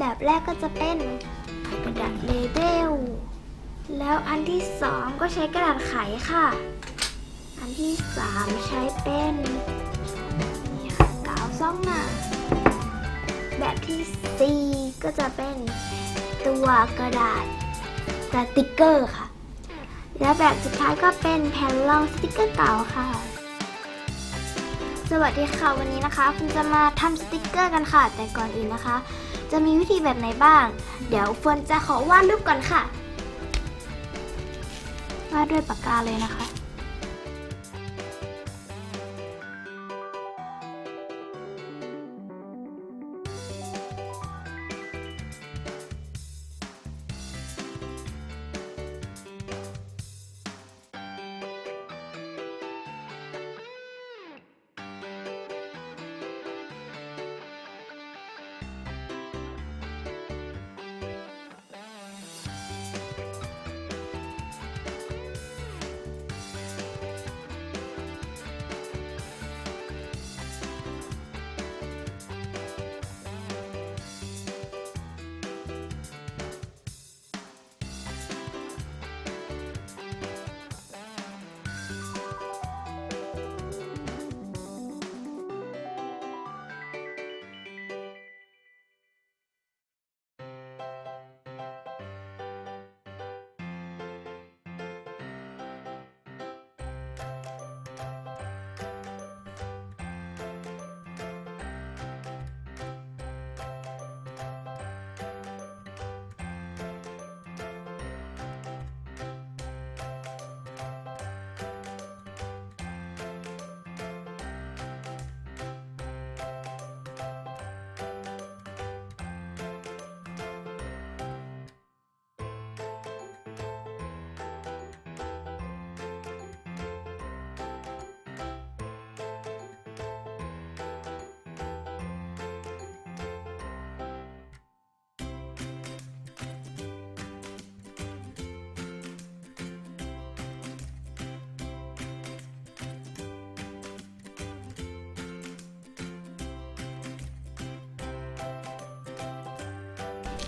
แบบแรกก็จะเป็นกระดาษเลเบล แล้วอันที่สองก็ใช้กระดาษไขค่ะ อันที่สามใช้เป็นนี่ค่ะกาวซ่องหน้าแบบที่สี่ก็จะเป็นตัวกระดาษสติกเกอร์ค่ะ และแบบสุดท้ายก็เป็นแผ่นรองสติกเกอร์เก่าค่ะ สวัสดีค่ะวันนี้นะคะ คุณจะมาทำสติกเกอร์กันค่ะ แต่ก่อนอื่นนะคะ จะมีวิธีแบบไหนบ้าง เดี๋ยวเฟิร์นจะขอวาดรูปก่อนค่ะ วาดด้วยปากกาเลยนะคะ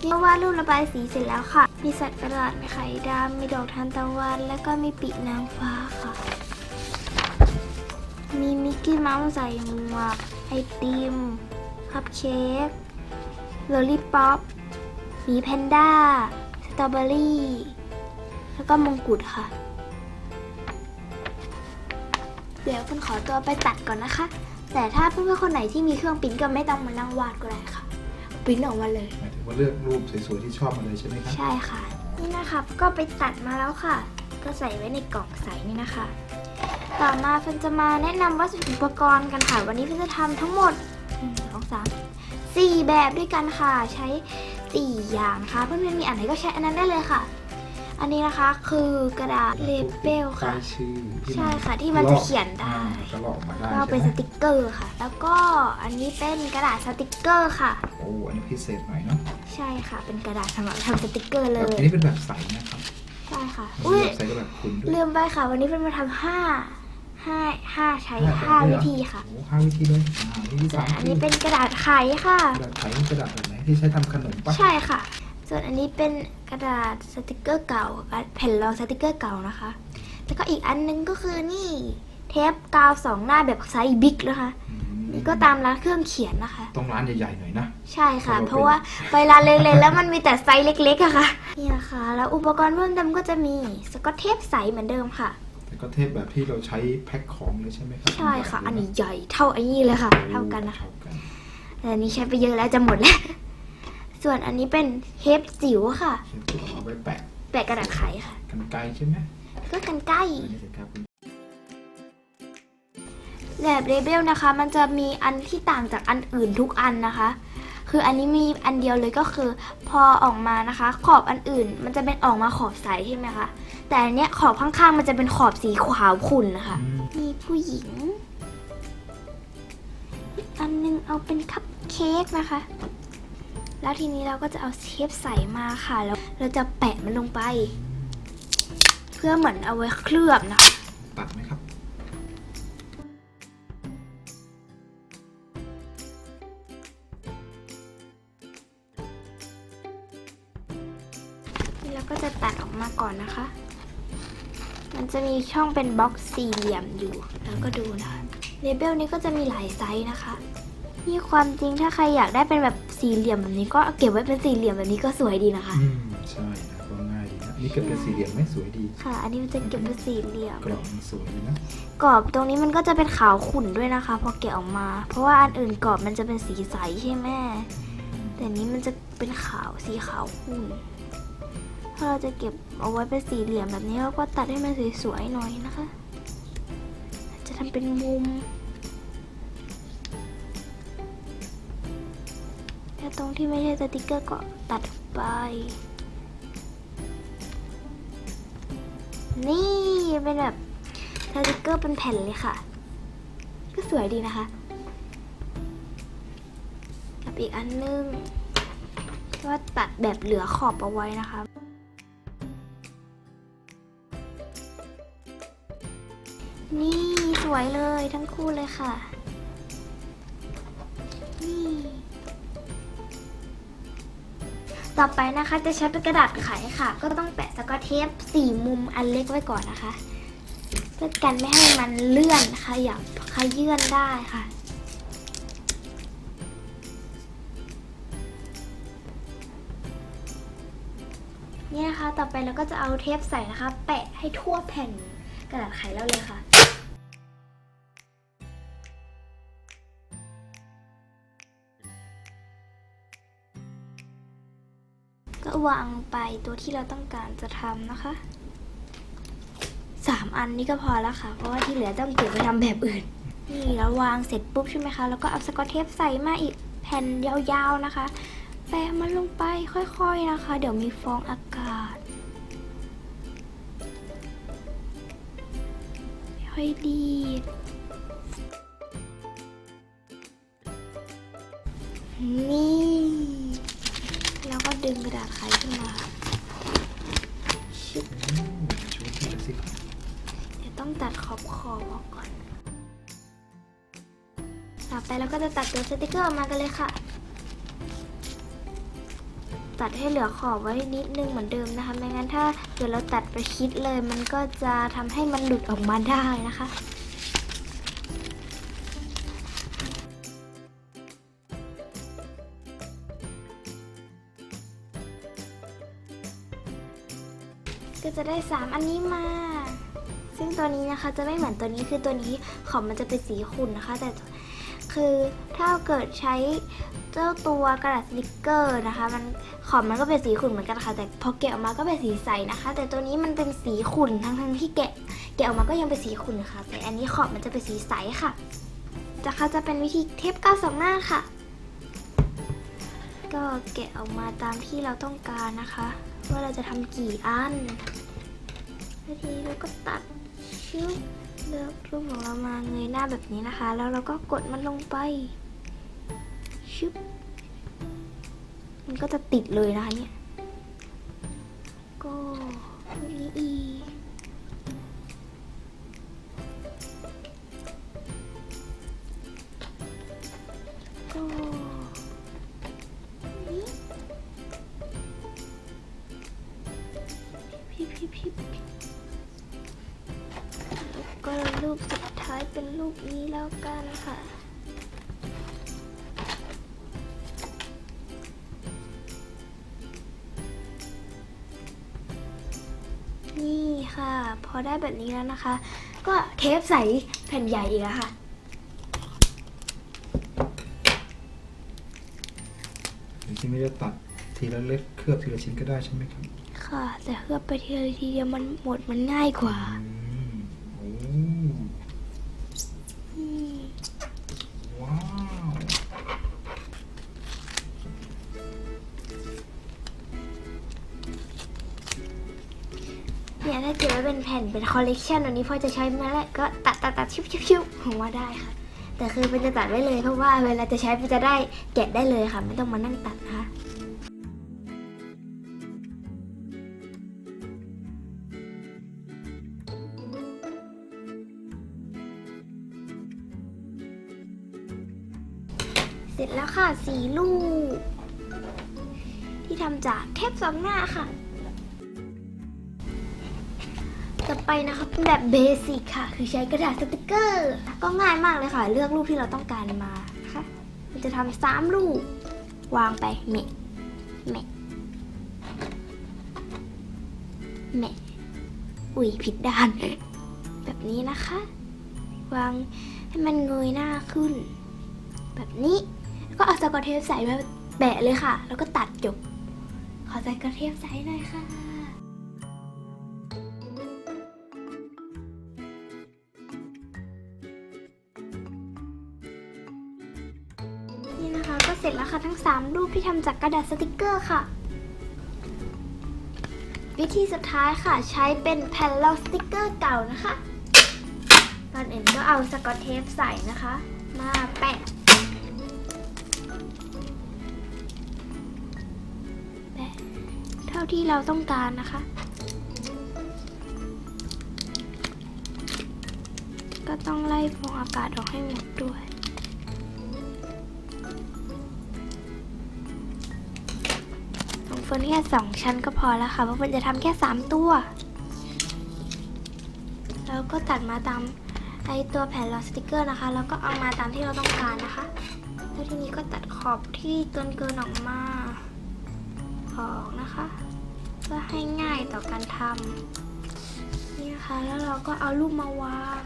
เมื่อวาดรูประบายสีเสร็จแล้วค่ะ มีสัตว์ประหลาดมีไข่ดำมีดอกทานตะวัน แล้วก็มีปีกนางฟ้าค่ะ มีมิกกี้เมาส์ใส่หมวกไอติม คัพเค้กโลลี่ป๊อปหมีแพนด้า สตรอเบอรี่ แล้วก็มงกุฎค่ะ เดี๋ยวคุณขอตัวไปตัดก่อนนะคะ แต่ถ้าเพื่อนๆคนไหนที่มีเครื่องปิ้นก็ไม่ต้องมานั่งวาดก็ได้ค่ะ ปิ้นออกมาเลย มายถึงว่าเลือกรูปสวยๆที่ชอบมาเลยใช่ไหมครับใช่ค่ะ นี่นะครับก็ไปตัดมาแล้วค่ะ ก็ใส่ไว้ในกล่องใสนี่นะคะ ต่อมาเฟินจะมาแนะนำวัสดุอุปกรณ์กันค่ะ วันนี้เฟินจะทำทั้งหมดหนึ่งสองสามสี่แบบด้วยกันค่ะ ใช้สี่อย่างนะคะเพื่อนๆมีอันไหนก็ใช้อันนั้นได้เลยค่ะ อันนี้นะคะคือกระดาษเลเบลค่ะ ป้ายชื่อที่ใช่ค่ะที่มันจะเขียนได้ อ่าก็ลอกมาได้ก็เป็นใช่สไหมติกเกอร์ค่ะ แล้วก็อันนี้เป็นกระดาษสติกเกอร์ค่ะโอ้อันนี้พิเศษหน่อยเนาะใช่ค่ะ เป็นกระดาษสำหรับทำสติกเกอร์เลแบบยอันนี้เป็นแบบใสนะครับใช่ค่ะมีอุ้ยแบบใสกับแบบคุณด้วยลืมไปค่ะ วันนี้เป็นมาทำห้าห้าห้าใช้แบบห้าด้วยวิเหรอธีค่ะ โอ้ห้าวิธีเลยอ่าวิธีส่วสานมอันคืนี้อเป็นกระดาษไขค่ะ กระดาษไขนี่กระดาษแบบไหนที่ใช้ทำขนมปะใช่ค่ะ ส่วนอันนี้เป็นกระดาษสติกเกอร์เก่าแผ่นรองสติกเกอร์เก่านะคะ แล้วก็อีกอันนึงก็คือนี่ เทปกาวสองหน้าแบบไซส์บิ๊กนะคะ อืม นี่ก็ตามร้านเครื่องเขียนนะคะ ต้องร้านใหญ่ๆหน่อยนะ ใช่ค่ะ เพเพราะราะว่าว่า ไปร้านเล็กๆแล้วมันมีแต่ไซส์เล็กๆอะค่ะ นี่นะคะ แล้วอุปกรณ์เพิ่มเติมก็จะมีสกอตเทปใสเหมือนเดิมค่ะ แต่ก็เทปแบบที่เราใช้แพ็คของเลยใช่ไหมครับใช่ค่ะ อันนี้ใหญ่เท่าไอ้นี่เลยค่ะ เท่ากันนะคะ เท่ากันแต่อันนี้ใช้ไปเยอะแล้วจะหมดแล้ว ส่วนอันนี้เป็นเทปจิ๋วค่ะ เทปที่เอาไว้แปะแปะกระดาษไขค่ะ กันไกลใช่ไหมก็กันใกล้ อันนี้สิครับ แบบเลเบลนะคะ มันจะมีอันที่ต่างจากอันอื่นทุกอันนะคะ คืออันนี้มีอันเดียวเลยก็คือ พอออกมานะคะ ขอบอันอื่น มันจะเป็นออกมาขอบใสใช่ไหมคะ แต่อันเนี้ยขอบข้างๆ มันจะเป็นขอบสีขาวขุ่นนะคะอืมมีผู้หญิงอีกอันนึงเอาเป็นคัพเค้กนะคะ แล้วทีนี้เราก็จะเอาเทปใส่มาค่ะแล้วเราจะแปะมันลงไป เพื่อเหมือนเอาไว้เคลือบนะคะ ตัดไหมครับ ก็จะตัดออกมาก่อนนะคะ มันจะมีช่องเป็นบล็อกสี่เหลี่ยมอยู่ แล้วก็ดูนะคะเลเบลนี้ก็จะมีหลายไซส์นะคะ นี่ความจริงถ้าใครอยากได้เป็นแบบสี่เหลี่ยมแบบนี้ก็เก็บไว้เป็นสี่เหลี่ยมแบบนี้ก็สวยดีนะคะ อืมใช่นะก็ง่ายดีนะอันนี่เกิดเป็นสี่เหลี่ยมไหม่สวยดีค่ะ อันนี้มันจะเก็บเป็นสี่เหลี่ยม กรอบมันสวยดีนะกรอบตรงนี้มันก็จะเป็นขาวขุ่นด้วยนะคะ พอแกะออกมา เพราะว่าอันอื่นกรอบมันจะเป็นสีใสใช่ไหมอืมแต่นี้มันจะเป็นขาวสีขาวขุ่น ถ้าเราจะเก็บเอาไว้เป็นสี่เหลี่ยมแบบนี้เราก็ตัดให้มันสวยๆหน่อยนะคะ จะทำเป็นมุมแต่ตรงที่ไม่ใช่สติกเกอร์ก็ตัดไป นี่เป็นแบบสติกเกอร์เป็นแผ่นเลยค่ะ ก็สวยดีนะคะกับอีกอันนึงก็ตัดแบบเหลือขอบเอาไว้นะคะ นี่สวยเลยทั้งคู่เลยค่ะ นี่ ต่อไปนะคะจะใช้เป็นกระดาษไขค่ะ ก็ต้องแปะสกอตเทปสี่มุมอันเล็กไว้ก่อนนะคะ เพื่อกันไม่ให้มันเลื่อนขยับขยื่นได้ค่ะนี่นะคะ ต่อไปเราก็จะเอาเทปใส่นะคะ แปะให้ทั่วแผ่นกระดาษไขแล้วเลยค่ะ วางไปตัวที่เราต้องการจะทำนะคะสามอันนี้ก็พอแล้วค่ะ เพราะว่าที่เหลือต้องเก็บไปทำแบบอื่น นี่แล้ววางเสร็จปุ๊บใช่ไหมคะ แล้วก็เอาสกอตเทปใส่มาอีกแผ่นยาวๆนะคะ แปะมันลงไปค่อยๆนะคะ เดี๋ยวมีฟองอากาศ ค่อยดีดนี่ ก็ดึงกระดาไขขึ้นมาชึบอืมช่วยพี่หน่อยสิครับเดี๋ยวต้องตัดขอบขอบออกก่อน ต่อไปเราก็จะตัดตัวสติกเกอร์ออกมากันเลยค่ะ ตัดให้เหลือขอบไว้นิดนึงเหมือนเดิมนะคะ ไม่งั้นถ้าเกิดเราตัดไปชิดเลย มันก็จะทำให้มันหลุดออกมาได้นะคะ จะได้ 3 อันนี้มา ซึ่งตัวนี้นะคะจะไม่เหมือนตัวนี้คือตัวนี้ขอบมันจะเป็นสีขุ่นนะคะ แต่คือถ้าเกิดใช้เจ้าตัวกระดาษสติกเกอร์นะคะ มันขอบมันก็เป็นสีขุ่นเหมือนกันค่ะ แต่พอแกะออกมาก็เป็นสีใสนะคะ แต่ตัวนี้มันเป็นสีขุ่นทั้งทั้งที่แกะแกะออกมาก็ยังเป็นสีขุ่นค่ะ แต่อันนี้ขอบมันจะเป็นสีใสค่ะจะคะจะเป็นวิธีเทปกาวสองหน้าค่ะ ก็แกะออกมาตามที่เราต้องการนะคะ ว่าเราจะทำกี่อัน แล้วทีนี้เราก็ตัดชิ้วเลือกรูปของเรามาเงยหน้าแบบนี้นะคะ แล้วเราก็กดมันลงไปชึบมันก็จะติดเลยนะคะเนี่ยก็นี้อีก เป็นรูปนี้แล้วกันค่ะนี่ค่ะ พอได้แบบนี้แล้วนะคะ ก็เทปใส่แผ่นใหญ่อีกแล้วค่ะ จริงๆไม่ได้ตัดทีละเล็กเคลือบทีละชิ้นก็ได้ใช่ไหมครับ ค่ะ แต่เคลือบไปทีละทีเดียวมันหมดมันง่ายกว่า อืม ถ้าเกิดว่าเป็นแผ่นเป็นคอลเลกชันอันนี้พอจะใช้มาแล้วก็ตัดตัดตัดชิบชิบชิบผมว่าได้ค่ะ แต่คือมันจะตัดไว้เลยเพราะว่าเวลาจะใช้มันจะได้แกะได้เลยค่ะ ไม่ต้องมานั่งตัดนะคะเสร็จแล้วค่ะสีลูก ที่ทำจากเทปสองหน้าค่ะ ไปนะคะเป็นแบบเบสิกค่ะ คือใช้กระดาษสติกเกอร์ ก็ง่ายมากเลยค่ะ เลือกรูปที่เราต้องการมานะคะมันจะทำสามรูป วางไปเมะเมะเมะอุ้ยผิดด้าน แบบนี้นะคะ วางให้มันเงยหน้าขึ้น แบบนี้ก็เอาสกอตเทปใส่มาแปะเลยค่ะ แล้วก็ตัดจบ ขอใส่กระเทียมใส่หน่อยค่ะ ร็จแล้วค่ะทั้ง 3 รูปที่ทำจากกระดาษสติกเกอร์ค่ะ วิธีสุดท้ายค่ะ ใช้เป็นแผ่นลอกสติกเกอร์เก่านะคะก่อนอื่นก็เอาสกอตเทปใส่นะคะ มาแปะแปะ เท่าที่เราต้องการนะคะ ก็ต้องไล่ฟองอากาศออกให้หมดด้วย เฟิร์นแค่สองชั้นก็พอแล้วค่ะเพราะเฟิร์นจะทำแค่สามตัว แล้วก็ตัดมาตามไอตัวแผ่นลอสติกเกอร์นะคะ แล้วก็เอามาตามที่เราต้องการนะคะ แล้วทีนี้ก็ตัดขอบที่เกินเกินออกมาออกนะคะ เพื่อให้ง่ายต่อการทำนี่นะคะ แล้วเราก็เอารูปมาวาง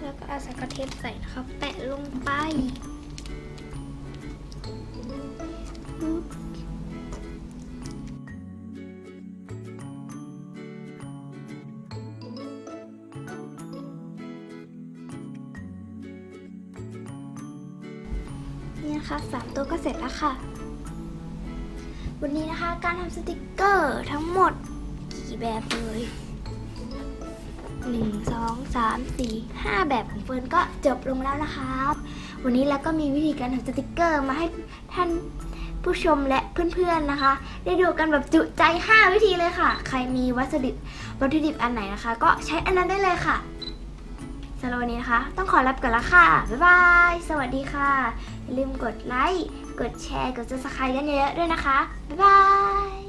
แล้วก็เอาสกเทปใส่นะคะแปะลงไป นี่นะคะสามตัวก็เสร็จแล้วค่ะ วันนี้นะคะการทำสติกเกอร์ทั้งหมดกี่แบบเลยหนึ่งสองสามสี่ห้าแบบของเฟิร์นก็จบลงแล้วนะคะ วันนี้แล้วก็มีวิธีการทำสติกเกอร์มาให้ท่านผู้ชมและเพื่อนๆนะคะ ได้ดูกันแบบจุใจ 5 วิธีเลยค่ะ ใครมีวัสดุวัตถุดิบอันไหนนะคะ ก็ใช้อันนั้นได้เลยค่ะ โลนี้นะคะ ต้องขอรับก่อนละค่ะ บ๊ายบาย สวัสดีค่ะ อย่าลืมกดไลค์ กดแชร์ กด subscribe กันเยอะๆด้วยนะคะ บ๊ายบาย